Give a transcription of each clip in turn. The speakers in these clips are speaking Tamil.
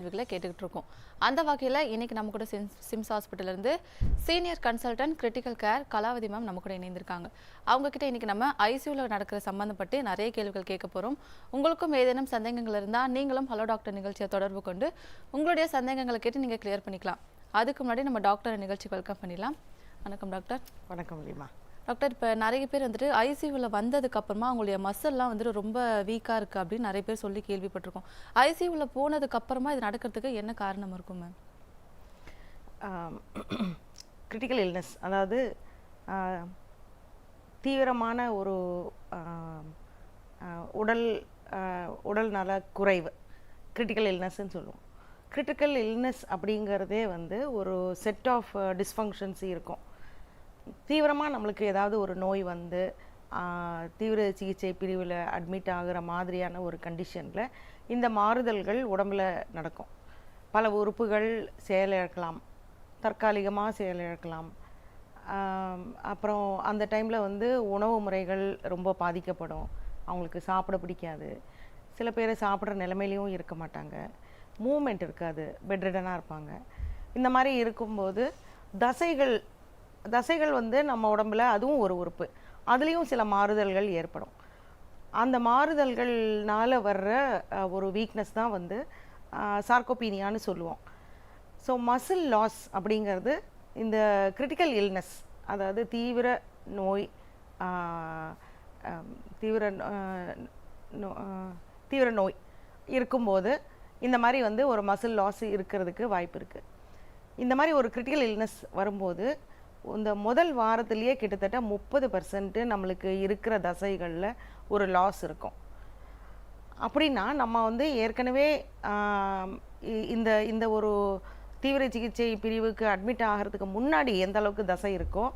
கேள்விகளை கேட்டுக்கிட்டு இருக்கோம். அந்த வகையில் இன்னைக்கு நம்ம கூட சிம்ஸ் சிம்ஸ் ஹாஸ்பிட்டல்ல இருந்து senior consultant critical care Kalavathi ma'am நம்ம கூட இணைந்திருக்காங்க. அவங்கக்கிட்ட இன்னைக்கு நம்ம ஐசியூவில் நடக்கிற சம்மந்தப்பட்டு நிறைய கேள்விகள் கேட்க போகிறோம் உங்களுக்கும் ஏதேனும் சந்தேகங்கள் இருந்தால் நீங்களும் ஹலோ டாக்டர் நிகழ்ச்சியை தொடர்பு கொண்டு உங்களுடைய சந்தேகங்களை கேட்டு நீங்கள் கிளியர் பண்ணிக்கலாம். அதுக்கு முன்னாடி நம்ம டாக்டர் நிகழ்ச்சி வெல்கம் பண்ணிடலாம். வணக்கம் டாக்டர். வணக்கம் ரீமா டாக்டர் இப்போ நிறைய பேர் வந்துட்டு ஐசியூவில் வந்ததுக்கு அப்புறமா அவங்களுடைய மசில்லாம் வந்துட்டு ரொம்ப வீக்காக இருக்குது அப்படின்னு நிறைய பேர் சொல்லி கேள்விப்பட்டிருக்கோம். ஐசியூவில் போனதுக்கு அப்புறமா இது நடக்கிறதுக்கு என்ன காரணம் இருக்கும் மேம் கிரிட்டிக்கல் இல்னஸ் அதாவது தீவிரமான ஒரு உடல் உடல் நல குறைவு கிரிட்டிக்கல் இல்னஸ்ன்னு சொல்லுவோம். கிரிட்டிக்கல் இல்னஸ் அப்படிங்கிறதே வந்து ஒரு செட் ஆஃப் டிஸ்ஃபங்க்ஷன்ஸ் இருக்கும். தீவிரமாக நம்மளுக்கு ஏதாவது ஒரு நோய் வந்து தீவிர சிகிச்சை பிரிவில் அட்மிட் ஆகிற மாதிரியான ஒரு கண்டிஷனில் இந்த மாறுதல்கள் உடம்புல நடக்கும். பல உறுப்புகள் செயலிழக்கலாம். தற்காலிகமாக செயலிழக்கலாம். அப்புறம் அந்த டைமில் வந்து உணவு முறைகள் ரொம்ப பாதிக்கப்படும். அவங்களுக்கு சாப்பிட பிடிக்காது. சில பேர் சாப்பிட்ற நிலைமையிலையும் இருக்க மாட்டாங்க. மூமெண்ட் இருக்காது. பெட்ரிடனாக இருப்பாங்க. இந்த மாதிரி இருக்கும்போது தசைகள் தசைகள் வந்து நம்ம உடம்புல அதுவும் ஒரு உறுப்பு. அதுலேயும் சில மாறுதல்கள் ஏற்படும். அந்த மாறுதல்கள்னால வர்ற ஒரு வீக்னஸ் தான் வந்து சார்கோபீனியான்னு சொல்லுவோம். ஸோ மசில் லாஸ் அப்படிங்கிறது இந்த கிரிட்டிக்கல் இல்னஸ் அதாவது தீவிர நோய் தீவிர நோ- தீவிர நோய் இருக்கும்போது இந்த மாதிரி வந்து ஒரு மசில் லாஸ் இருக்கிறதுக்கு வாய்ப்பு இருக்குது இந்த மாதிரி ஒரு கிரிட்டிக்கல் இல்னஸ் வரும்போது இந்த முதல் வாரத்துலேயே கிட்டத்தட்ட முப்பது பர்சன்ட்டு நம்மளுக்கு இருக்கிற தசைகளில் ஒரு லாஸ் இருக்கும். அப்படின்னா நம்ம வந்து ஏற்கனவே இந்த இந்த ஒரு தீவிர சிகிச்சை பிரிவுக்கு அட்மிட் ஆகிறதுக்கு முன்னாடி எந்த அளவுக்கு தசை இருக்கோ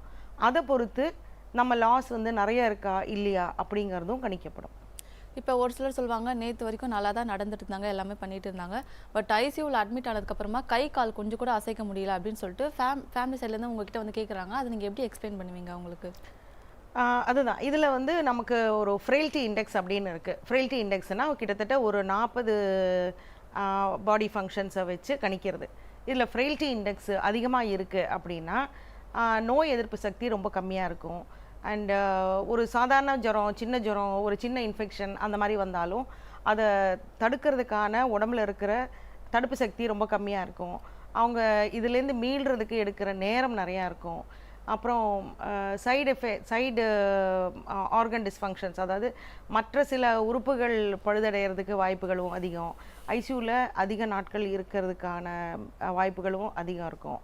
அதை பொறுத்து நம்ம லாஸ் வந்து நிறைய இருக்கா இல்லையா அப்படிங்கிறதும் கணிக்கப்படும். இப்போ ஒரு சிலர் சொல்லுவாங்க நேற்று வரைக்கும் நல்லா தான் நடந்துட்டு இருந்தாங்க எல்லாமே பண்ணிட்டு இருந்தாங்க பட் ஐசியூவில் அட்மிட் ஆனதுக்கப்புறமா கை கால் கொஞ்சம் கூட அசைக்க முடியல அப்படின்னு சொல்லிட்டு ஃபேம் ஃபேமிலி சைட்லேருந்து உங்ககிட்ட வந்து கேட்குறாங்க அதை நீங்கள் எப்படி எக்ஸ்பிளைன் பண்ணுவீங்க அவங்களுக்கு? அதுதான். இதில் வந்து நமக்கு ஒரு ஃப்ரெயில்ட்டி இண்டெக்ஸ் அப்படின்னு இருக்குது ஃப்ரெயில்ட்டி இண்டெக்ஸ்னால் கிட்டத்தட்ட ஒரு நாற்பது பாடி ஃபங்க்ஷன்ஸை வச்சு கணிக்கிறது. இதில் ஃப்ரெயில்ட்டி இண்டெக்ஸ் அதிகமாக இருக்குது அப்படின்னா நோய் எதிர்ப்பு சக்தி ரொம்ப கம்மியாக இருக்கும். அண்டு uh, ஒரு சாதாரண ஜுரம் சின்ன ஜுரம் ஒரு சின்ன இன்ஃபெக்ஷன் அந்த மாதிரி வந்தாலும் அதை தடுக்கிறதுக்கான உடம்புல இருக்கிற தடுப்பு சக்தி ரொம்ப கம்மியாக இருக்கும். அவங்க இதுலேருந்து மீள்றதுக்கு எடுக்கிற நேரம் நிறையா இருக்கும். அப்புறம் side effect side organ dysfunctions அதாவது மற்ற சில உறுப்புகள் பழுதடைகிறதுக்கு வாய்ப்புகளும் அதிகம். ஐசியூவில் அதிக நாட்கள் இருக்கிறதுக்கான வாய்ப்புகளும் அதிகம் இருக்கும்.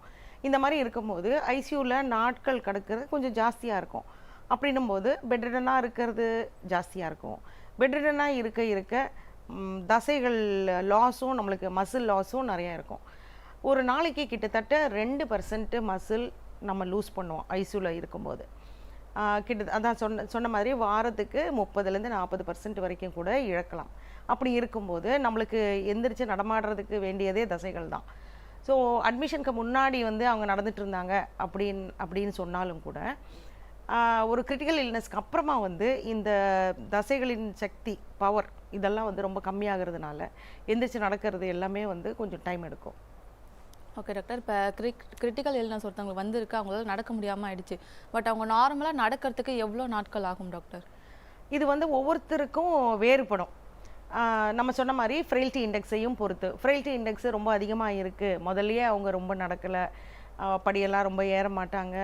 இந்த மாதிரி இருக்கும்போது ஐசியூவில் நாட்கள் கடக்கிறது கொஞ்சம் ஜாஸ்தியாக இருக்கும். அப்படின்னும் போது பெட்ரிடனாக இருக்கிறது ஜாஸ்தியாக இருக்கும். பெட்ரிடனாக இருக்க இருக்க தசைகள் லாஸும் நம்மளுக்கு மசில் லாஸும் நிறையா இருக்கும். ஒரு நாளைக்கு கிட்டத்தட்ட ரெண்டு பர்சன்ட்டு மசில் நம்ம லூஸ் பண்ணுவோம் ஐசியூவில் இருக்கும்போது. கிட்ட அதான் சொன்ன சொன்ன மாதிரி வாரத்துக்கு முப்பதுலேருந்து நாற்பது பர்சன்ட் வரைக்கும் கூட இழக்கலாம். அப்படி இருக்கும்போது நம்மளுக்கு எந்திரிச்சு நடமாடுறதுக்கு வேண்டியதே தசைகள் தான். ஸோ அட்மிஷனுக்கு முன்னாடி வந்து அவங்க நடந்துட்டு இருந்தாங்க அப்படின்னு அப்படின்னு சொன்னாலும் கூட ஒரு கிரிட்டிக்கல் இல்னஸ்க்கு அப்புறமா வந்து இந்த தசைகளின் சக்தி பவர் இதெல்லாம் வந்து ரொம்ப கம்மியாகிறதுனால எந்திரிச்சு நடக்கிறது எல்லாமே வந்து கொஞ்சம் டைம் எடுக்கும். ஓகே டாக்டர் இப்போ கிரிக் கிரிட்டிக்கல் இல்னஸ் ஒருத்தவங்களுக்கு வந்திருக்கு அவங்களால நடக்க முடியாமல் ஆயிடுச்சு. பட் அவங்க நார்மலாக நடக்கிறதுக்கு எவ்வளோ நாட்கள் ஆகும் டாக்டர் இது வந்து ஒவ்வொருத்தருக்கும் வேறுபடும். நம்ம சொன்ன மாதிரி ஃப்ரெயில்ட்டி இண்டெக்ஸையும் பொறுத்து. ஃப்ரெயில்ட்டி இண்டெக்ஸ் ரொம்ப அதிகமாக இருக்குது முதல்லயே அவங்க ரொம்ப நடக்கலை. படியெல்லாம் ரொம்ப ஏற மாட்டாங்க.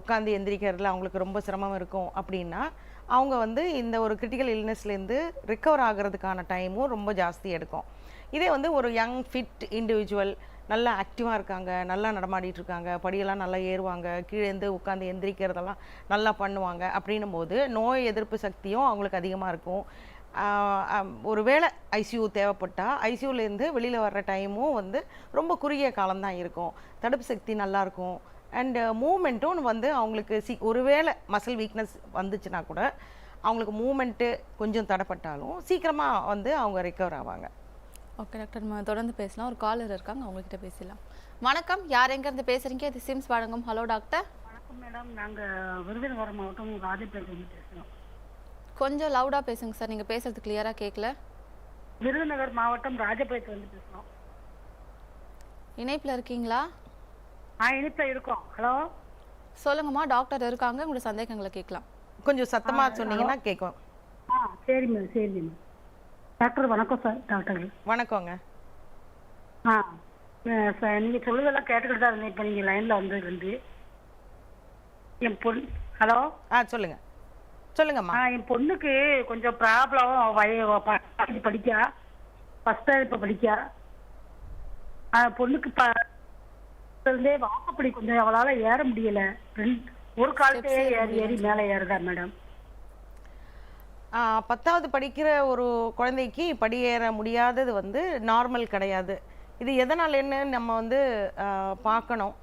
உட்காந்து எந்திரிக்கிறதுல அவங்களுக்கு ரொம்ப சிரமம் இருக்கும் அப்படின்னா அவங்க வந்து இந்த ஒரு கிரிட்டிக்கல் இல்னஸ்லேருந்து ரிக்கவர் ஆகிறதுக்கான டைமும் ரொம்ப ஜாஸ்தி எடுக்கும். இதே வந்து ஒரு யங் ஃபிட் இண்டிவிஜுவல் நல்லா ஆக்டிவாக இருக்காங்க நல்லா நடமாடிட்டு இருக்காங்க படியெல்லாம் நல்லா ஏறுவாங்க கீழேந்து உட்காந்து எந்திரிக்கிறதெல்லாம் நல்லா பண்ணுவாங்க அப்படின்னும் போது நோய் எதிர்ப்பு சக்தியும் அவங்களுக்கு அதிகமாக இருக்கும். ஒரு வேளை ஐசியூ தேவைப்பட்டால் ஐசியூலேருந்து வெளியில் வர்ற டைமும் வந்து ரொம்ப குறுகிய காலம்தான் இருக்கும். தடுப்பு சக்தி நல்லாயிருக்கும் அண்டு மூமெண்ட்டும் வந்து அவங்களுக்கு சி ஒருவேளை மசில் வீக்னஸ் வந்துச்சுன்னா கூட அவங்களுக்கு மூமெண்ட்டு கொஞ்சம் தடப்பட்டாலும் சீக்கிரமாக வந்து அவங்க ரெக்கவர் ஆவாங்க. ஓகே டாக்டர் நம்ம தொடர்ந்து பேசலாம். ஒரு காலர் இருக்காங்க. அவங்ககிட்ட பேசலாம். வணக்கம். யார் எங்கேருந்து பேசுறீங்க? இது சிம்ஸ் வழங்கும். ஹலோ டாக்டர் வணக்கம் மேடம் நாங்க விருதுநகர் மாவட்டம் ராஜபேட்டிலிருந்து பேசுறோம். கொஞ்சம் லவுடாக பேசுங்க சார் நீங்கள் பேசுறது கிளியராக கேட்கல விருதுநகர் மாவட்டம் ராஜபேட்டிலிருந்து பேசுறோம். இணைப்புல இருக்கீங்களா? ஆ இனிப்பில் இருக்கோம். ஹலோ? சொல்லுங்கம்மா டாக்டர் இருக்காங்க உங்களோட சந்தேகங்களை கேட்கலாம். கொஞ்சம் சத்தமா சொன்னீங்கன்னா கேட்கும். ஆ சரி மேம் சரி மேம் டாக்டர் வணக்கம் சார் டாக்டர். வணக்கங்க. ஆ சார் நீங்கள் சொல்லுதெல்லாம் கேட்டுக்கிட்டு தான் இருந்தேன். இப்போ நீங்கள் லைனில் வந்ததுலேருந்து என் பொண்ணு ஹலோ? ஆ சொல்லுங்க. சொல்லுங்கம்மா. ஆ என் பொண்ணுக்கு கொஞ்சம் ப்ராப்ளம் வய படிக்கா ஃபஸ்ட் இப்போ படிக்கா. ஆ, பொண்ணுக்கு ப இருந்தே வாக்கப்படி கொஞ்சம் அவளால ஏற முடியல. ஒரு காலத்தையே ஏறி ஏறி மேலே ஏறுதா மேடம்? பத்தாவது படிக்கிற ஒரு குழந்தைக்கு படியேற முடியாதது வந்து நார்மல் கிடையாது. இது எதனாலன்னு நம்ம வந்து பார்க்கணும்.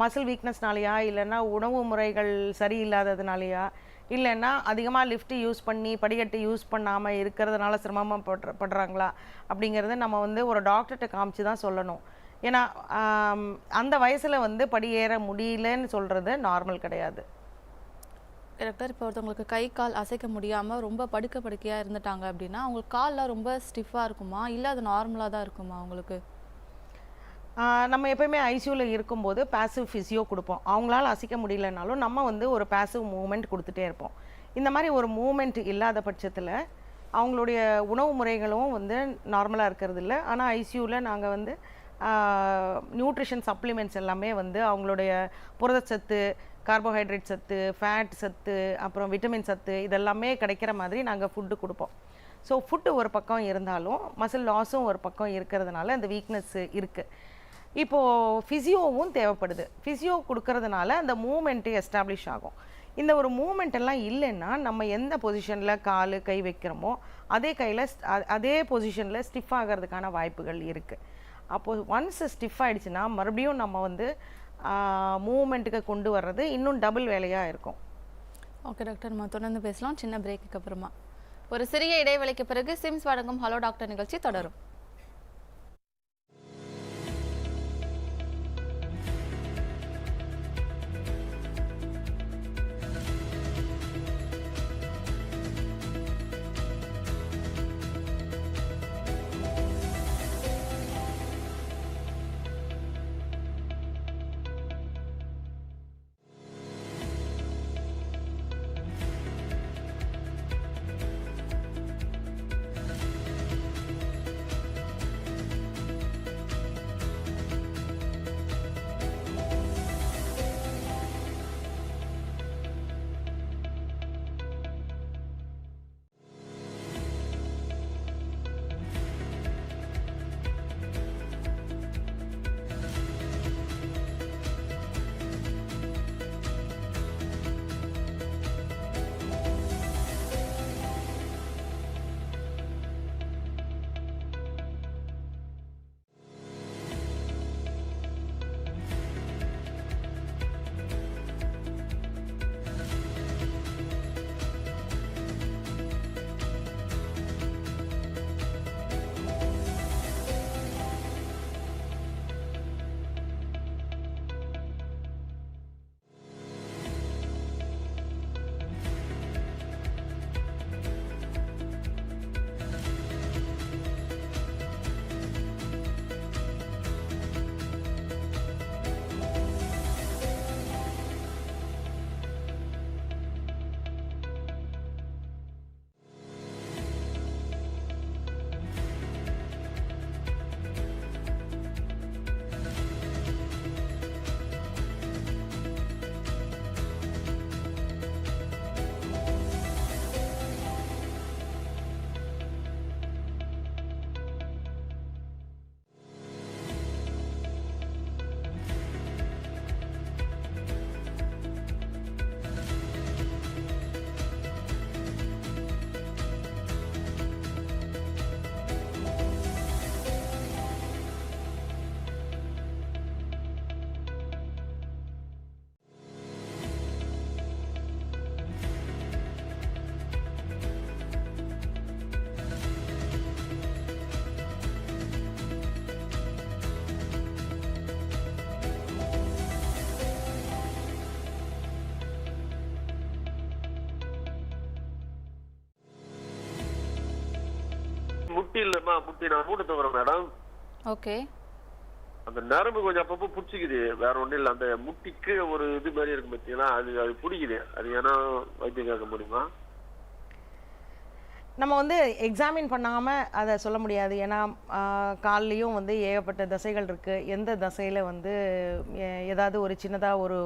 மசில் வீக்னஸ்னாலயா இல்லைன்னா உணவு முறைகள் சரியில்லாததுனாலயா? இல்லைன்னா அதிகமாக லிஃப்ட் யூஸ் பண்ணி படிக்கட்டு யூஸ் பண்ணாமல் இருக்கிறதுனால சிரமமாக படுற படுறாங்களா? அப்படிங்கிறத நம்ம வந்து ஒரு டாக்டர்கிட்ட காமிச்சு தான் சொல்லணும். ஏன்னா அந்த வயசில் வந்து படியேற முடியலன்னு சொல்கிறது நார்மல் கிடையாது. டாக்டர் இப்போ ஒருத்தவங்களுக்கு கை கால் அசைக்க முடியாம ரொம்ப படுக்க படுக்கையா இருந்துட்டாங்க அப்படின்னா அவங்களுக்கு கால்லாம் ரொம்ப ஸ்டிஃபா இருக்குமா? இல்ல அது நார்மலா தான் இருக்குமா அவங்களுக்கு? நம்ம எப்பயுமே ஐசியூவில் இருக்கும்போது பாசிவ் ஃபிசியோ கொடுப்போம். அவங்களால அசைக்க முடியலனாலும் நம்ம வந்து ஒரு பாசிவ் மூவ்மெண்ட் கொடுத்துட்டே இருப்போம். இந்த மாதிரி ஒரு மூவ்மெண்ட் இல்லாத பட்சத்தில் அவங்களுடைய உணவு முறைகளும் வந்து நார்மலாக இருக்கிறது இல்லை. ஆனால் ஐசியூவில் நாங்கள் வந்து நியூட்ரிஷன் சப்ளிமெண்ட்ஸ் எல்லாமே வந்து அவங்களுடைய புரதச்சத்து கார்போஹைட்ரேட் சத்து ஃபேட் சத்து அப்புறம் விட்டமின் சத்து இதெல்லாமே கிடைக்கிற மாதிரி நாங்கள் ஃபுட்டு கொடுப்போம். ஸோ ஃபுட்டு ஒரு பக்கம் இருந்தாலும் மசில் லாஸும் ஒரு பக்கம் இருக்கிறதுனால அந்த வீக்னஸ் இருக்குது இப்போது ஃபிசியோவும் தேவைப்படுது. ஃபிசியோ கொடுக்கறதுனால அந்த மூமெண்ட்டு எஸ்டாப்ளிஷ் ஆகும். இந்த ஒரு மூமெண்ட் எல்லாம் இல்லைன்னா நம்ம எந்த பொசிஷனில் கால் கை வைக்கிறோமோ அதே கையில் அதே பொசிஷனில் ஸ்டிஃப் ஆகிறதுக்கான வாய்ப்புகள் இருக்குது அப்போது ஒன்ஸ் ஸ்டிஃப் ஆகிடுச்சுன்னா மறுபடியும் நம்ம வந்து மூமெண்ட்டுக்கு கொண்டு வர்றது இன்னும் டபுள் வேலையாக இருக்கும். ஓகே டாக்டர் நம்ம தொடர்ந்து பேசலாம். சின்ன பிரேக்குக்கு அப்புறமா. ஒரு சிறிய இடைவெளிக்கு பிறகு சிம்ஸ் வழங்கும் ஹலோ டாக்டர் நிகழ்ச்சி தொடரும். முட்டி இல்லம்மா முட்டி நான் மூட்டை தூக்குறேன் மேடம் ஓகே அந்த நரம்பு கொஞ்சம் அப்பப்போ பிடிச்சிக்குது. வேற ஒண்ணும் இல்ல. அந்த முட்டிக்கு ஒரு இது மாதிரி இருக்கு பார்த்தீங்களா அது அது பிடிக்குது. அது ஏன்னா வைத்தியம் கேட்க முடியுமா? நம்ம வந்து எக்ஸாமின் பண்ணாமல் அதை சொல்ல முடியாது. ஏன்னா கால்லையும் வந்து ஏகப்பட்ட தசைகள் இருக்குது எந்த தசையில் வந்து ஏதாவது ஒரு சின்னதாக ஒரு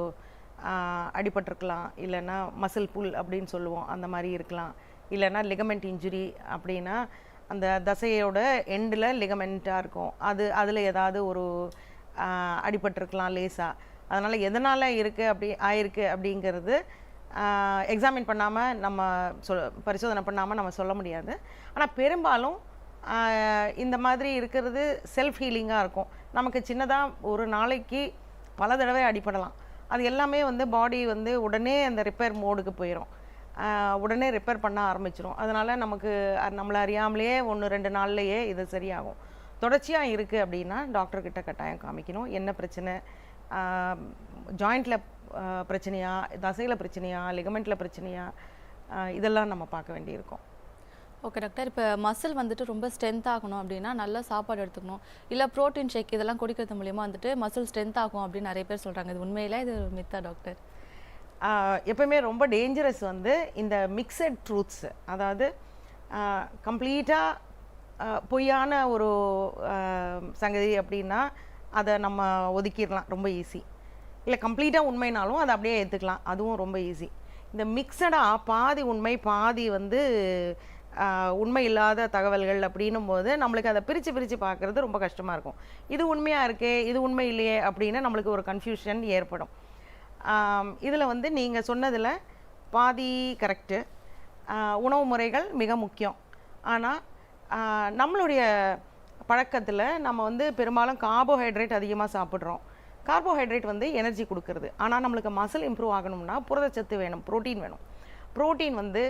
அடிபட்டிருக்கலாம். இல்லைன்னா மசில் புல் அப்படின்னு சொல்லுவோம். அந்த மாதிரி இருக்கலாம். இல்லைன்னா லிகமெண்ட் இன்ஜுரி அப்படின்னா அந்த தசையோட எண்டில் லிகமெண்ட்டாக இருக்கும். அது அதில் ஏதாவது ஒரு அடிபட்டிருக்கலாம் லேசாக அதனால் எதனால் இருக்குது அப்படி ஆயிருக்கு அப்படிங்கிறது எக்ஸாமின் பண்ணாமல் நம்ம சொல் பரிசோதனை பண்ணாமல் நம்ம சொல்ல முடியாது. ஆனால் பெரும்பாலும் இந்த மாதிரி இருக்கிறது செல்ஃப் ஹீலிங்காக இருக்கும். நமக்கு சின்னதாக ஒரு நாளைக்கு பல தடவை அடிபடலாம். அது எல்லாமே வந்து பாடி வந்து உடனே அந்த ரிப்பேர் மோடுக்கு போயிடும் உடனே ரிப்பேர் பண்ண ஆரம்பிச்சிரும். அதனால் நமக்கு நம்மளை அறியாமலேயே ஒன்று ரெண்டு நாள்லையே இது சரியாகும். தொடர்ச்சியாக இருக்குது அப்படின்னா டாக்டர்கிட்ட கட்டாயம் காமிக்கணும். என்ன பிரச்சனை? ஜாயிண்டில் பிரச்சனையா? தசையில் பிரச்சனையா? லிகமெண்ட்டில் பிரச்சனையா? இதெல்லாம் நம்ம பார்க்க வேண்டியிருக்கும். ஓகே டாக்டர் இப்போ மசில் வந்துட்டு ரொம்ப ஸ்ட்ரென்த் ஆகணும் அப்படின்னா நல்லா சாப்பாடு எடுத்துக்கணும். இல்லை ப்ரோட்டீன் ஷேக் இதெல்லாம் குடிக்கிறது மூலியமாக வந்துட்டு மசில் ஸ்ட்ரென்த் ஆகும் அப்படின்னு நிறைய பேர் சொல்கிறாங்க இது உண்மையில இது ஒரு மித்தா டாக்டர் ஆஹ் எப்பவுமே ரொம்ப டேஞ்சரஸ் வந்து இந்த மிக்சட் ட்ரூத்ஸ் அதாவது கம்ப்ளீட்டாக பொய்யான ஒரு சங்கதி அப்படின்னா அதை நம்ம ஒதுக்கிடலாம் ரொம்ப ஈஸி இல்லை கம்ப்ளீட்டாக உண்மைனாலும் அதை அப்படியே ஏற்றுக்கலாம் அதுவும் ரொம்ப ஈஸி இந்த மிக்சடாக பாதி உண்மை பாதி வந்து உண்மை இல்லாத தகவல்கள் அப்படின்னும் போது நம்மளுக்கு அதை பிரித்து பிரித்து பார்க்குறது ரொம்ப கஷ்டமாக இருக்கும். இது உண்மையாக இருக்கே இது உண்மை இல்லையே அப்படின்னு நம்மளுக்கு ஒரு கன்ஃபியூஷன் ஏற்படும். இதில் வந்து நீங்கள் சொன்னதில் பாதி கரெக்டு உணவு முறைகள் மிக முக்கியம். ஆனால் நம்மளுடைய பழக்கத்தில் நம்ம வந்து பெரும்பாலும் கார்போஹைட்ரேட் அதிகமாக சாப்பிட்றோம். கார்போஹைட்ரேட் வந்து எனர்ஜி கொடுக்கறது. ஆனால் நம்மளுக்கு மசில் இம்ப்ரூவ் ஆகணும்னா புரதச்சத்து வேணும் புரோட்டீன் வேணும். ப்ரோட்டீன் வந்து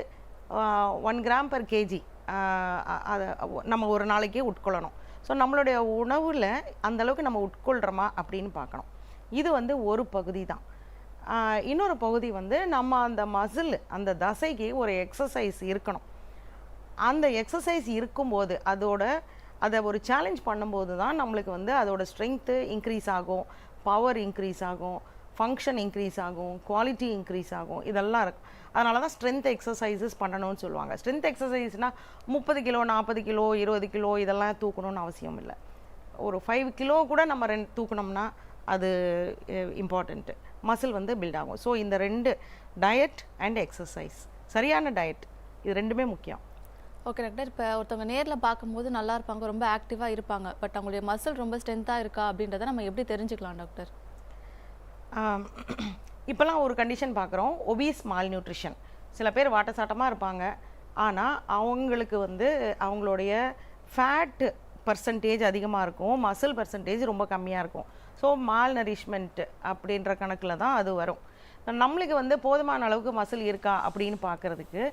ஒன் கிராம் பர் கேஜி அதை நம்ம ஒரு நாளைக்கே உட்கொள்ளணும். ஸோ நம்மளுடைய உணவில் அந்த அளவுக்கு நம்ம உட்கொள்கிறோமா அப்படின்னு பார்க்கணும். இது வந்து ஒரு பகுதி தான் இன்னொரு பகுதி வந்து நம்ம அந்த மசில் அந்த தசைக்கு ஒரு எக்ஸசைஸ் இருக்கணும். அந்த எக்ஸசைஸ் இருக்கும்போது அதோட அதை ஒரு சேலஞ்ச் பண்ணும்போது தான் நம்மளுக்கு வந்து அதோட ஸ்ட்ரென்த்து இன்க்ரீஸ் ஆகும் பவர் இன்க்ரீஸ் ஆகும் ஃபங்க்ஷன் இன்க்ரீஸ் ஆகும் குவாலிட்டி இன்க்ரீஸ் ஆகும் இதெல்லாம் இருக்கும் அதனால தான் ஸ்ட்ரென்த் எக்ஸசைசஸ் பண்ணணும்னு சொல்லுவாங்க. ஸ்ட்ரென்த் எக்ஸசைஸ்னால் முப்பது கிலோ நாற்பது கிலோ இருபது கிலோ இதெல்லாம் தூக்கணும்னு அவசியம் இல்லை. ஒரு ஃபைவ் கிலோ கூட நம்ம ரெண்டு தூக்கணும்னா அது இம்பார்ட்டண்ட்டு மசில் வந்து பில்ட் ஆகும். ஸோ இந்த ரெண்டு டயட் அண்ட் எக்ஸசைஸ் சரியான டயட் இது ரெண்டுமே முக்கியம். ஓகே டாக்டர் இப்போ ஒருத்தவங்க நேர்ல பார்க்கும்போது நல்லா இருப்பாங்க ரொம்ப ஆக்டிவா இருப்பாங்க. பட் அவங்களுடைய மசில் ரொம்ப ஸ்ட்ரென்த்தா இருக்கா அப்படின்றத நம்ம எப்படி தெரிஞ்சுக்கலாம் டாக்டர் இப்போல்லாம் ஒரு கண்டிஷன் பார்க்குறோம். ஒபீஸ் மால் நியூட்ரிஷன் சில பேர் வாட்டசாட்டமாக இருப்பாங்க. ஆனால் அவங்களுக்கு வந்து அவங்களுடைய ஃபேட் பர்சன்டேஜ் அதிகமாக இருக்கும் மசில் பர்சன்டேஜ் ரொம்ப கம்மியாக இருக்கும். ஸோ மால் நரிஷ்மெண்ட் அப்படின்ற கணக்கில் தான் அது வரும். நம்மளுக்கு வந்து போதுமான அளவுக்கு மசில் இருக்கா அப்படின்னு பார்க்கறதுக்கு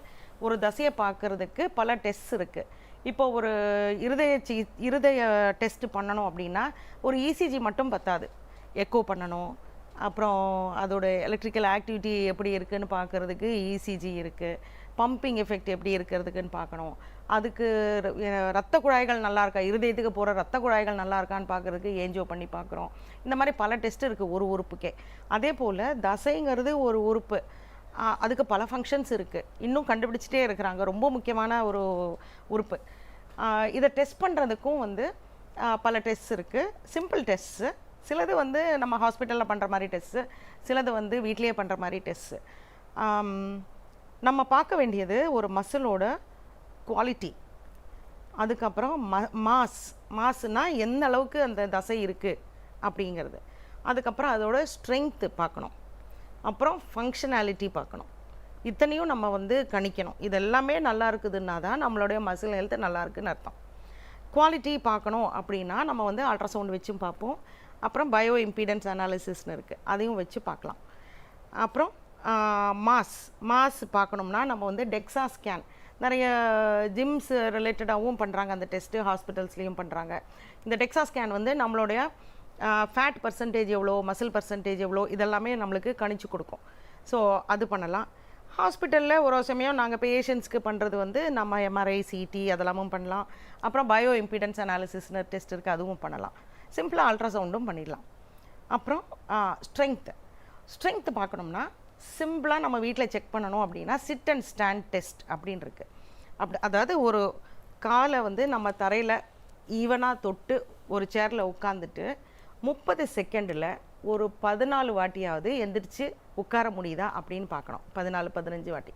ஒரு தசையை பார்க்கறதுக்கு பல டெஸ்ட் இருக்குது இப்போ ஒரு இருதய சி இருதய டெஸ்ட் பண்ணணும் அப்படின்னா ஒரு இசிஜி மட்டும் பத்தாது. எக்கோ பண்ணணும். அப்புறம் அதோட எலக்ட்ரிக்கல் ஆக்டிவிட்டி எப்படி இருக்குன்னு பார்க்கறதுக்கு இசிஜி இருக்குது பம்பிங் எஃபெக்ட் எப்படி இருக்கிறதுக்குன்னு பார்க்கணும். அதுக்கு ர- ரத்த குழாய்கள் நல்லா இருக்கா? இருதயத்துக்கு போகிற ரத்த குழாய்கள் நல்லா இருக்கான்னு பார்க்கறதுக்கு ஏஞ்சோ பண்ணி பார்க்குறோம் இந்த மாதிரி பல டெஸ்ட் இருக்குது ஒரு உறுப்புக்கே. அதே போல் தசைங்கிறது ஒரு உறுப்பு. அதுக்கு பல ஃபங்க்ஷன்ஸ் இருக்குது இன்னும் கண்டுபிடிச்சிட்டே இருக்கிறாங்க. ரொம்ப முக்கியமான ஒரு உறுப்பு. இதை டெஸ்ட் பண்ணுறதுக்கும் வந்து பல டெஸ்ட் இருக்குது சிம்பிள் டெஸ்ட்ஸு சிலது வந்து நம்ம ஹாஸ்பிட்டலில் பண்ணுற மாதிரி டெஸ்ட்டு சிலது வந்து வீட்டிலேயே பண்ணுற மாதிரி டெஸ்ட்டு நம்ம பார்க்க வேண்டியது ஒரு மசிலோட குவாலிட்டி அதுக்கப்புறம் ம மாஸ் மாஸ்னால் எந்த அளவுக்கு அந்த தசை இருக்குது அப்படிங்கிறது. அதுக்கப்புறம் அதோட ஸ்ட்ரென்த்து பார்க்கணும். அப்புறம் ஃபங்க்ஷனாலிட்டி பார்க்கணும். இத்தனையும் நம்ம வந்து கணிக்கணும். இது எல்லாமே நல்லா இருக்குதுன்னா தான் நம்மளுடைய மசில் ஹெல்த் நல்லா இருக்குதுன்னு அர்த்தம். குவாலிட்டி பார்க்கணும் அப்படின்னா நம்ம வந்து அல்ட்ராசவுண்ட் வச்சும் பார்ப்போம். அப்புறம் பயோ இம்பீடன்ஸ் அனாலிசிஸ்னு இருக்குது அதையும் வச்சு பார்க்கலாம். அப்புறம் மாஸ் மாஸ் பார்க்கணும்னா நம்ம வந்து டெக்ஸா ஸ்கேன் நிறைய ஜிம்ஸ் ரிலேட்டடாகவும் பண்ணுறாங்க அந்த டெஸ்ட்டு ஹாஸ்பிட்டல்ஸ்லேயும் பண்ணுறாங்க இந்த டெக்ஸா ஸ்கேன் வந்து நம்மளுடைய ஃபேட் பர்சன்டேஜ் எவ்வளோ மசில் பர்சன்டேஜ் எவ்வளோ இதெல்லாமே நம்மளுக்கு கணிச்சு கொடுக்கும். ஸோ அது பண்ணலாம். ஹாஸ்பிட்டலில் ஒரு சமயம் நாங்கள் பேஷண்ட்ஸ்க்கு பண்ணுறது வந்து நம்ம எம்ஆர்ஐ சிடி அதெல்லாமும் பண்ணலாம். அப்புறம் பயோ இம்பிடன்ஸ் அனாலிசிஸ்னு டெஸ்ட் இருக்குது அதுவும் பண்ணலாம். சிம்பிளாக அல்ட்ராசவுண்டும் பண்ணிடலாம். அப்புறம் ஸ்ட்ரென்த்து ஸ்ட்ரென்த்து பார்க்கணும்னா சிம்பிளாக நம்ம வீட்டில் செக் பண்ணணும் அப்படின்னா சிட் அண்ட் ஸ்டாண்ட் டெஸ்ட் அப்படின்னு இருக்குது அப்படி அதாவது ஒரு காலை வந்து நம்ம தரையில் ஈவனாக தொட்டு ஒரு சேரில் உட்காந்துட்டு முப்பது செகண்டில் ஒரு பதினாலு வாட்டியாவது எந்திரிச்சு உட்கார முடியுதா அப்படின்னு பார்க்கணும். பதினாலு பதினஞ்சு வாட்டி.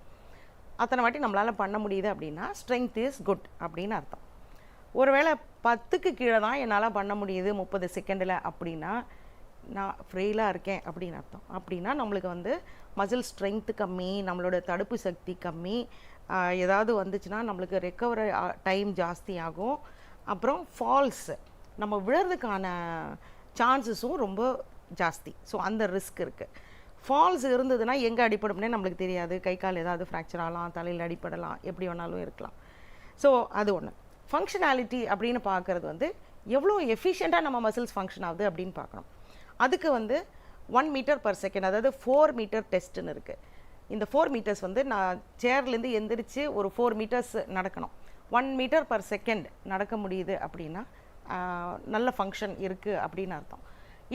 அத்தனை வாட்டி நம்மளால் பண்ண முடியுது அப்படின்னா ஸ்ட்ரென்த் இஸ் குட் அப்படின்னு அர்த்தம். ஒருவேளை பத்துக்கு கீழே தான் என்னால் பண்ண முடியுது முப்பது செகண்டில் அப்படின்னா நான் ஃப்ரெயிலாக இருக்கேன் அப்படின்னு அர்த்தம். அப்படின்னா நம்மளுக்கு வந்து மசில் ஸ்ட்ரென்த்து கம்மி நம்மளோட தடுப்பு சக்தி கம்மி. ஏதாவது வந்துச்சுன்னா நம்மளுக்கு ரெக்கவர் டைம் ஜாஸ்தி ஆகும். அப்புறம் ஃபால்ஸு நம்ம விழுறதுக்கான சான்சஸும் ரொம்ப ஜாஸ்தி. ஸோ அந்த ரிஸ்க் இருக்குது ஃபால்ஸ் இருந்ததுன்னா எங்கே அடிப்படும்னே நம்மளுக்கு தெரியாது. கை கால் ஏதாவது ஃப்ராக்சர் ஆகலாம் தலையில் அடிப்படலாம் எப்படி வேணாலும் இருக்கலாம். ஸோ அது ஒன்று ஃபங்க்ஷனாலிட்டி அப்படின்னு பார்க்குறது வந்து எவ்வளோ எஃபிஷியண்ட்டாக நம்ம மசில்ஸ் ஃபங்க்ஷன் ஆகுது அப்படின்னு பார்க்கணும். அதுக்கு வந்து ஒன் மீட்டர் பர் செகண்ட் அதாவது ஃபோர் மீட்டர் டெஸ்ட்டுன்னு இருக்குது இந்த ஃபோர் மீட்டர்ஸ் வந்து நான் சேர்லேருந்து எந்திரிச்சு ஒரு ஃபோர் மீட்டர்ஸ் நடக்கணும். ஒன் மீட்டர் பர் செகண்ட் நடக்க முடியுது அப்படின்னா நல்ல ஃபங்க்ஷன் இருக்குது அப்படின்னு அர்த்தம்.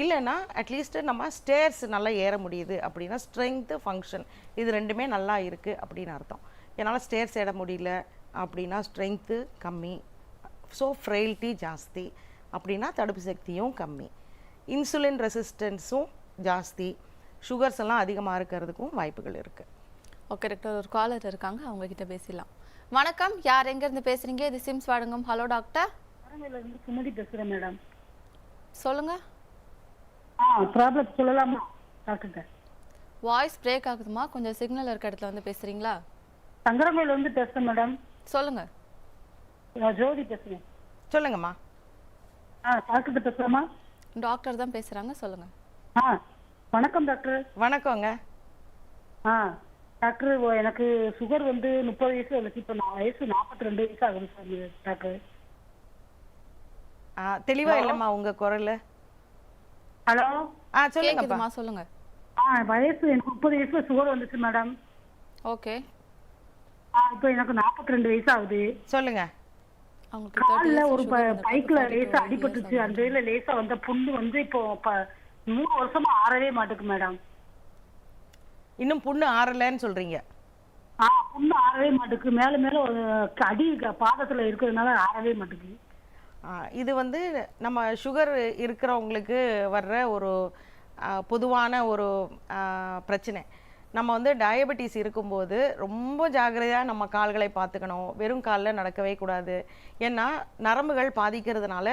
இல்லைன்னா அட்லீஸ்ட்டு நம்ம ஸ்டேர்ஸ் நல்லா ஏற முடியுது அப்படின்னா ஸ்ட்ரென்த்து ஃபங்க்ஷன் இது ரெண்டுமே நல்லா இருக்குது அப்படின்னு அர்த்தம். என்னால் ஸ்டேர்ஸ் ஏற முடியல அப்படின்னா ஸ்ட்ரென்த்து கம்மி. ஸோ ஃப்ரெயில்ட்டி ஜாஸ்தி. அப்படின்னா தடுப்பு சக்தியும் கம்மி. இன்சுலின் ரெசிஸ்டன்ஸும் ஜாஸ்தி சுகர்ஸ் எல்லாம் அதிகமாக இருக்கிறதுக்கும் வாய்ப்புகள் இருக்குது ஓகே டாக்டர் ஒரு காலர் இருக்காங்க. அவங்க கிட்ட பேசிடலாம். வணக்கம். யார் எங்க இருந்து பேசுறீங்க? இது சிம்ஸ் வழங்கும். ஹலோ டாக்டர் மேடம் சொல்லுங்க. ஆ ப்ராப்ளம் சொல்லலாமா? வாய்ஸ் பிரேக் ஆகுதுமா? கொஞ்சம் சிக்னல் இருக்க இடத்துல வந்து பேசுறீங்களா? சங்கரங்கோயில இருந்து பேசுறேன் மேடம் சொல்லுங்க. நான் ஜோதி பேசுறேன். சொல்லுங்கம்மா. ஆ டாக்டர்கிட்ட பேசலாமா? டாக்டர் தான் பேசுறாங்க சொல்லுங்க. ஆ வணக்கம் டாக்டர். வணக்கங்க. ஆ டாக்டர் எனக்கு சுகர் வந்து முப்பது வயசு வந்துச்சு இப்போ நான் வயசு நாற்பத்தி ரெண்டு வயசு ஆகுது சார் டாக்டர். தெளிவாக இல்லைம்மா உங்கள் குரல். ஹலோ? ஆ சொல்லுங்கப்பா. கேக்குதுமா சொல்லுங்க. ஆ வயசு எனக்கு முப்பது வயசுல சுகர் வந்துச்சு மேடம் ஓகே. ஆ இப்போ எனக்கு நாற்பத்தி ரெண்டு வயசு ஆகுது. சொல்லுங்க. அவங்களுக்கு 30 கால்ல ஒரு. பைக்ல 42 லேசா அடிபட்டுச்சு. அந்த இதுல லேசா வந்த புண்ணு வந்து இப்போ மூணு வருஷமா ஆறவே மாட்டுக்கு மேடம். இன்னும் புண்ணு ஆறலைன்னு சொல்கிறீங்க ஆ புண்ணு ஆறவே மாட்டுக்கு. மேல மேல ஒரு அடி பாதத்துல இருக்கிறதுனால ஆறவே மாட்டுக்கு. இது வந்து நம்ம சுகர் இருக்கிறவங்களுக்கு வர்ற ஒரு பொதுவான ஒரு பிரச்சனை. நம்ம வந்து டயபெட்டிஸ் இருக்கும்போது ரொம்ப ஜாகிரதையாக நம்ம கால்களை பார்த்துக்கணும். வெறும் காலில் நடக்கவே கூடாது. ஏன்னா நரம்புகள் பாதிக்கிறதுனால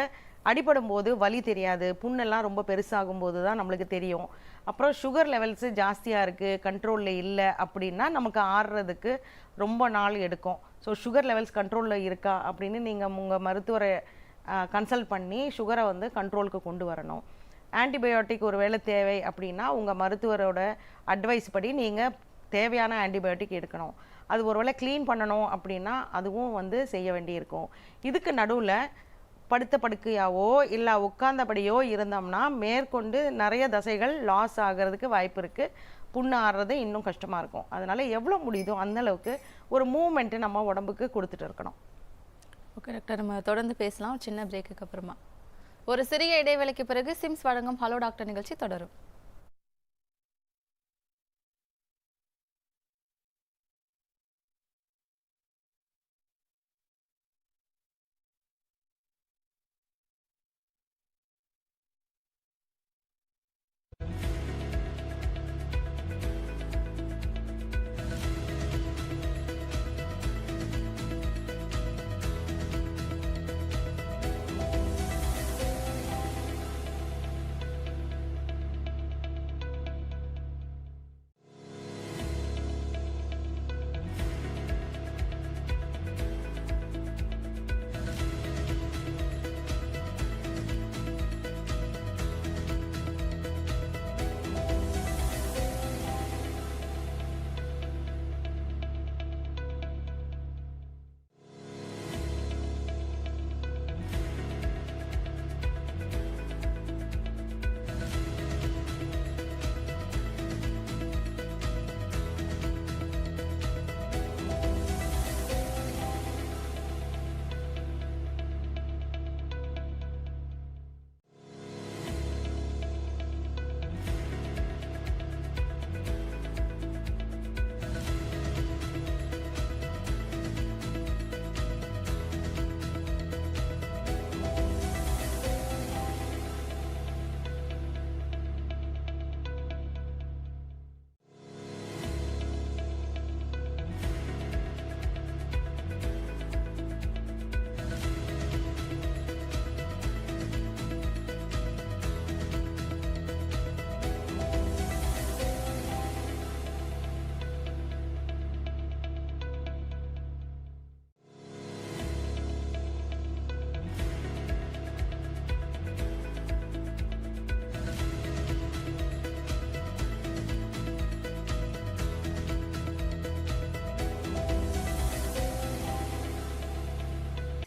அடிபடும் போது வலி தெரியாது. புண்ணெல்லாம் ரொம்ப பெருசாகும் போது தான் நம்மளுக்கு தெரியும். அப்புறம் சுகர் லெவல்ஸு ஜாஸ்தியாக இருக்குது கண்ட்ரோலில் இல்லை அப்படின்னா நமக்கு ஆறுறதுக்கு ரொம்ப நாள் எடுக்கும். ஸோ சுகர் லெவல்ஸ் கண்ட்ரோலில் இருக்கா அப்படின்னு நீங்கள் உங்கள் மருத்துவரை கன்சல்ட் பண்ணி சுகரை வந்து கண்ட்ரோலுக்கு கொண்டு வரணும். ஆன்டிபயோட்டிக் ஒரு வேளை தேவை அப்படின்னா உங்கள் மருத்துவரோட அட்வைஸ் படி நீங்கள் தேவையான ஆன்டிபயோட்டிக் எடுக்கணும். அது ஒரு வேளை க்ளீன் பண்ணணும் அப்படின்னா அதுவும் வந்து செய்ய வேண்டியிருக்கும். இதுக்கு நடுவில் படுத்த படுக்கையாவோ இல்லை உட்கார்ந்தபடியோ இருந்தோம்னா மேற்கொண்டு நிறைய தசைகள் லாஸ் ஆகிறதுக்கு வாய்ப்பு இருக்குது புண்ணு ஆடுறது இன்னும் கஷ்டமாக இருக்கும். அதனால் எவ்வளோ முடியுதோ அந்த அளவுக்கு ஒரு மூமெண்ட்டு நம்ம உடம்புக்கு கொடுத்துட்டு இருக்கணும். ஓகே டாக்டர் நம்ம தொடர்ந்து பேசலாம். சின்ன பிரேக்குக்கு அப்புறமா. ஒரு சிறிய இடைவேளைக்கு பிறகு சிம்ஸ் வழங்கும் ஹலோ டாக்டர் நிகழ்ச்சி தொடரும்.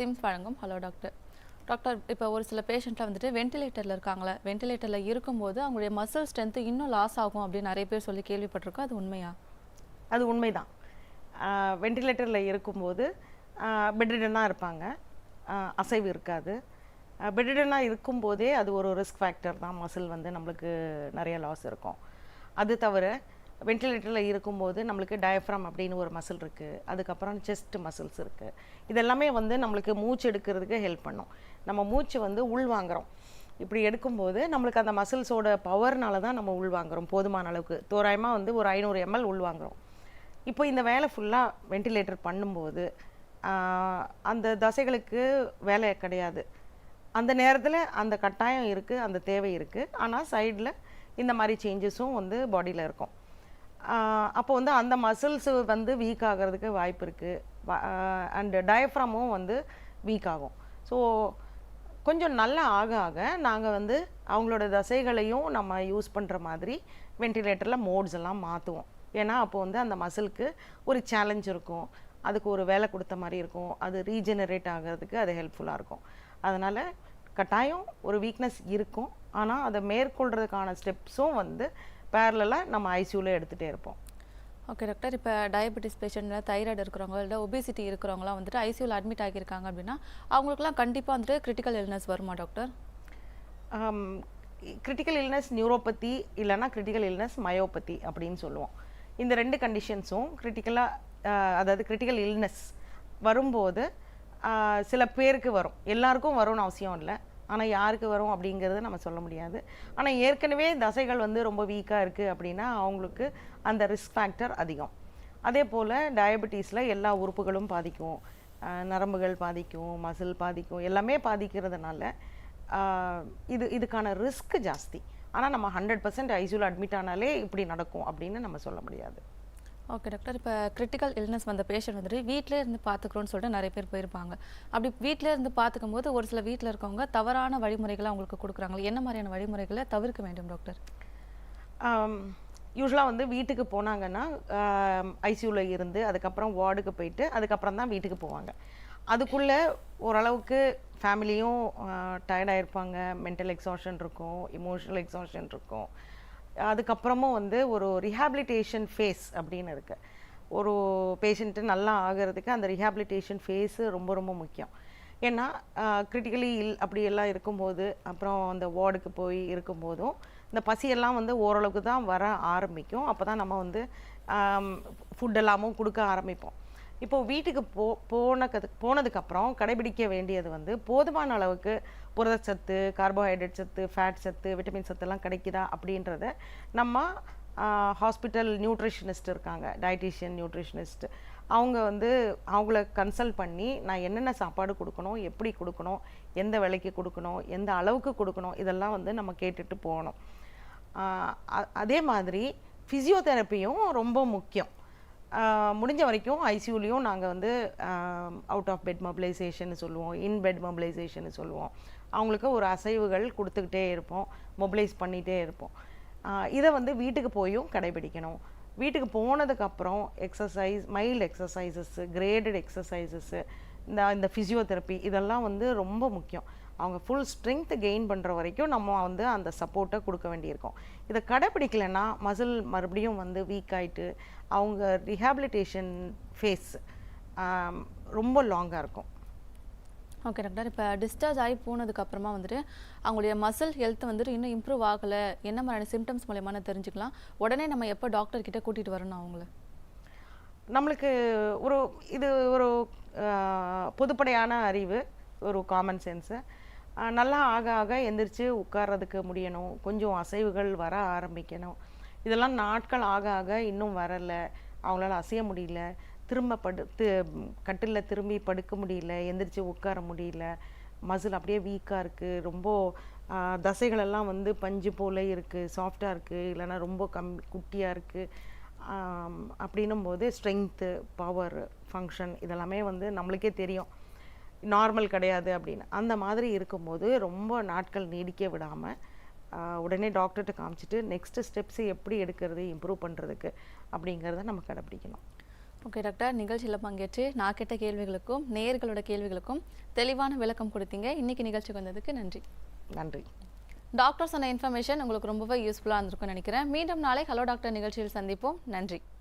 சிம்ஸ் வழங்கும். ஹலோ டாக்டர் டாக்டர் இப்போ ஒரு சில பேஷண்ட்டில் வந்துட்டு வென்டிலேட்டரில் இருக்காங்களே வென்டிலேட்டரில் இருக்கும்போது அவங்களுடைய மசில் ஸ்ட்ரென்த்து இன்னும் லாஸ் ஆகும் அப்படின்னு நிறைய பேர் சொல்லி கேள்விப்பட்டிருக்கோம். அது உண்மையா? அது உண்மைதான். வென்டிலேட்டரில் இருக்கும்போது பெட்ரிடனாக இருப்பாங்க. அசைவு இருக்காது. பெட்ரிடனாக இருக்கும்போதே அது ஒரு ரிஸ்க் ஃபேக்டர் தான். மசில் வந்து நம்மளுக்கு நிறைய லாஸ் இருக்கும். அது தவிர வென்டிலேட்டரில் இருக்கும்போது நம்மளுக்கு டயஃப்ரம் அப்படின்னு ஒரு மசில் இருக்குது அதுக்கப்புறம் செஸ்ட் மசில்ஸ் இருக்குது இதெல்லாமே வந்து நம்மளுக்கு மூச்சு எடுக்கிறதுக்கு ஹெல்ப் பண்ணும். நம்ம மூச்சு வந்து உள்வாங்குறோம் இப்படி எடுக்கும்போது நம்மளுக்கு அந்த மசில்ஸோட பவர்னால தான் நம்ம உள்வாங்குறோம் போதுமான அளவுக்கு. தோராயமாக வந்து ஒரு ஐநூறு எம்எல் உள்வாங்குறோம் இப்போ இந்த வேலை ஃபுல்லாக வென்டிலேட்டர் பண்ணும்போது அந்த தசைகளுக்கு வேலை கிடையாது. அந்த நேரத்தில் அந்த கட்டாயம் இருக்குது அந்த தேவை இருக்குது ஆனால் சைடில் இந்த மாதிரி சேஞ்சஸும் வந்து பாடியில் இருக்கும். அப்போ வந்து அந்த மசில்ஸ் வந்து வீக் ஆகிறதுக்கு வாய்ப்பு இருக்குது அண்டு டயஃப்ரமும் வந்து வீக் ஆகும். ஸோ கொஞ்சம் நல்லா ஆக ஆக நாங்கள் வந்து அவங்களோட தசைகளையும் நம்ம யூஸ் பண்ணுற மாதிரி வென்டிலேட்டரில் மோட்ஸ் எல்லாம் மாற்றுவோம் ஏன்னா அப்போ வந்து அந்த மசிலுக்கு ஒரு சேலஞ்ச் இருக்கும். அதுக்கு ஒரு வேலை கொடுத்த மாதிரி இருக்கும். அது ரீஜெனரேட் ஆகிறதுக்கு அது ஹெல்ப்ஃபுல்லாக இருக்கும். அதனால் கட்டாயம் ஒரு வீக்னஸ் இருக்கும். ஆனால் அதை மேற்கொள்கிறதுக்கான ஸ்டெப்ஸும் வந்து பேரலாக நம்ம ஐசியூவில் எடுத்துகிட்டே இருப்போம். ஓகே டாக்டர் இப்போ டயபெட்டிஸ் பேஷண்ட் தைராய்டு இருக்கிறவங்க இல்லை ஒபிசிட்டி இருக்கிறவங்களாம் வந்துட்டு ஐசியூவில் அட்மிட் ஆகியிருக்காங்க அப்படின்னா அவங்களுக்குலாம் கண்டிப்பாக வந்துட்டு கிரிட்டிக்கல் இல்னஸ் வருமா டாக்டர் கிரிட்டிக்கல் இல்னஸ் நியூரோபதி இல்லைன்னா கிரிட்டிக்கல் இல்னஸ் மயோபதி அப்படின்னு சொல்லுவோம். இந்த ரெண்டு கண்டிஷன்ஸும் கிரிட்டிக்கலாக அதாவது கிரிட்டிக்கல் இல்னஸ் வரும்போது சில பேருக்கு வரும். எல்லாருக்கும் வரும்னு அவசியம் இல்லை. ஆனால் யாருக்கு வரும் அப்படிங்கிறத நம்ம சொல்ல முடியாது. ஆனால் ஏற்கனவே தசைகள் வந்து ரொம்ப வீக்காக இருக்குது அப்படின்னா அவங்களுக்கு அந்த ரிஸ்க் ஃபேக்டர் அதிகம். அதே போல் டயபெட்டீஸில் எல்லா உறுப்புகளும் பாதிக்கும். நரம்புகள் பாதிக்கும் மசில் பாதிக்கும் எல்லாமே பாதிக்கிறதுனால இது இதுக்கான ரிஸ்க் ஜாஸ்தி. ஆனால் நம்ம ஹண்ட்ரட் பர்சன்ட் ஐசியூவில் அட்மிட் ஆனாலே இப்படி நடக்கும் அப்படின்னு நம்ம சொல்ல முடியாது. ஓகே டாக்டர் இப்போ கிரிட்டிக்கல் இல்னஸ் வந்த பேஷண்ட் வந்துட்டு வீட்டிலே இருந்து பார்த்துக்குறோன்னு சொல்லிட்டு நிறைய பேர் போயிருப்பாங்க. அப்படி வீட்டிலே இருந்து பார்த்துக்கும் போது ஒரு சில வீட்டில் இருக்கவங்க தவறான வழிமுறைகளை அவங்களுக்கு கொடுக்குறாங்க. என்ன மாதிரியான வழிமுறைகளை தவிர்க்க வேண்டும் டாக்டர் யூஸ்வலாக um, வந்து வீட்டுக்கு போனாங்கன்னா um, ஐசியூவில் இருந்து அதுக்கப்புறம் வார்டுக்கு போயிட்டு அதுக்கப்புறம் தான் வீட்டுக்கு போவாங்க. அதுக்குள்ளே ஓரளவுக்கு ஃபேமிலியும் டயர்டாக இருப்பாங்க மென்டல் எக்ஸாஷன் இருக்கும் இமோஷனல் எக்ஸாஷன் இருக்கும். அதுக்கப்புறமும் வந்து ஒரு ரிஹாபிலிட்டேஷன் ஃபேஸ் அப்படின்னு இருக்குது ஒரு பேஷண்ட்டு நல்லா ஆகிறதுக்கு அந்த ரிஹாபிலிட்டேஷன் ஃபேஸு ரொம்ப ரொம்ப முக்கியம். ஏன்னா கிரிட்டிக்கலி இல் அப்படி எல்லாம் இருக்கும்போது அப்புறம் அந்த வார்டுக்கு போய் இருக்கும்போதும் இந்த பசியெல்லாம் வந்து ஓரளவுக்கு தான் வர ஆரம்பிக்கும். அப்போ தான் நம்ம வந்து ஃபுட் எல்லாமும் கொடுக்க ஆரம்பிப்போம். இப்போது வீட்டுக்கு போ போனது போனதுக்கப்புறம் கடைபிடிக்க வேண்டியது வந்து போதுமான அளவுக்கு புரதச்சத்து கார்போஹைட்ரேட் சத்து ஃபேட் சத்து விட்டமின் சத்துலாம் கிடைக்குதா அப்படின்றத நம்ம ஹாஸ்பிட்டல் நியூட்ரிஷனிஸ்ட் இருக்காங்க டயட்டிஷியன் நியூட்ரிஷனிஸ்ட் அவங்க வந்து அவங்கள கன்சல்ட் பண்ணி நான் என்னென்ன சாப்பாடு கொடுக்கணும் எப்படி கொடுக்கணும் எந்த விலைக்கு கொடுக்கணும் எந்த அளவுக்கு கொடுக்கணும் இதெல்லாம் வந்து நம்ம கேட்டுட்டு போகணும். அதே மாதிரி ஃபிசியோதெரப்பியும் ரொம்ப முக்கியம். முடிஞ்ச வரைக்கும் ஐசியூலேயும் நாங்கள் வந்து அவுட் ஆஃப் பெட் மொபிலைசேஷன் சொல்லுவோம் இன் பெட் மொபிலைசேஷன் சொல்லுவோம். அவங்களுக்கு ஒரு அசைவுகள் கொடுத்துக்கிட்டே இருப்போம் மொபிலைஸ் பண்ணிகிட்டே இருப்போம். இதை வந்து வீட்டுக்கு போயும் கடைபிடிக்கணும். வீட்டுக்கு போனதுக்கப்புறம் exercise mild exercises graded exercises இந்த இந்த ஃபிசியோதெரப்பி இதெல்லாம் வந்து ரொம்ப முக்கியம். அவங்க ஃபுல் ஸ்ட்ரென்த் கெயின் பண்ணுற வரைக்கும் நம்ம வந்து அந்த சப்போர்ட்டை கொடுக்க வேண்டியிருக்கும். இதை கடைப்பிடிக்கலைன்னா மசில் மறுபடியும் வந்து வீக் ஆயிட்டு அவங்க ரிஹாபிலிட்டேஷன் ஃபேஸ் ரொம்ப லாங்காக இருக்கும். ஓகே டாக்டர் இப்போ டிஸ்சார்ஜ் ஆகி போனதுக்கு அப்புறமா வந்துட்டு அவங்களுடைய மசில் ஹெல்த் வந்துட்டு இன்னும் இம்ப்ரூவ் ஆகலை. என்ன மாதிரியான சிம்டம்ஸ் மூலயமா தெரிஞ்சுக்கலாம். உடனே நம்ம எப்போ டாக்டர் கிட்ட கூட்டிகிட்டு வரணும் அவங்கள? நம்மளுக்கு ஒரு இது ஒரு பொதுப்படையான அறிவு ஒரு காமன் சென்ஸு நல்லா ஆக ஆக எந்திரிச்சு உட்கார்றதுக்கு முடியணும். கொஞ்சம் அசைவுகள் வர ஆரம்பிக்கணும். இதெல்லாம் நாட்கள் ஆக ஆக இன்னும் வரலை. அவங்களால அசைய முடியல. திரும்ப படுத்து கட்டிலில் திரும்பி படுக்க முடியல. எந்திரிச்சு உட்கார முடியல. மசில் அப்படியே வீக்காக இருக்குது ரொம்ப தசைகளெல்லாம் வந்து பஞ்சு போல இருக்குது சாஃப்டாக இருக்குது இல்லைன்னா ரொம்ப கம் குட்டியாக இருக்குது அப்படின்னும் போது ஸ்ட்ரென்த்து பவர் ஃபங்க்ஷன் இதெல்லாமே வந்து நம்மளுக்கே தெரியும். நார்மல் கிடையாது அப்படின்னு. அந்த மாதிரி இருக்கும்போது ரொம்ப நாட்கள் நீடிக்க விடாமல் உடனே டாக்டர்கிட்ட காமிச்சிட்டு நெக்ஸ்ட் ஸ்டெப்ஸ் எப்படி எடுக்கிறது இம்ப்ரூவ் பண்ணுறதுக்கு அப்படிங்கிறத நம்ம கடைப்பிடிக்கணும் ஓகே டாக்டர். நிகழ்ச்சியில் பங்கேற்று நான் கேட்ட கேள்விகளுக்கும் நேயர்களோட கேள்விகளுக்கும் தெளிவான விளக்கம் கொடுத்தீங்க. இன்னைக்கு நிகழ்ச்சிக்கு வந்ததுக்கு நன்றி. நன்றி. டாக்டர் சொன்ன இன்ஃபர்மேஷன் உங்களுக்கு ரொம்பவே யூஸ்ஃபுல்லாக இருந்திருக்கும்னு நினைக்கிறேன். மீண்டும் நாளை ஹலோ டாக்டர் நிகழ்ச்சியில் சந்திப்போம். நன்றி.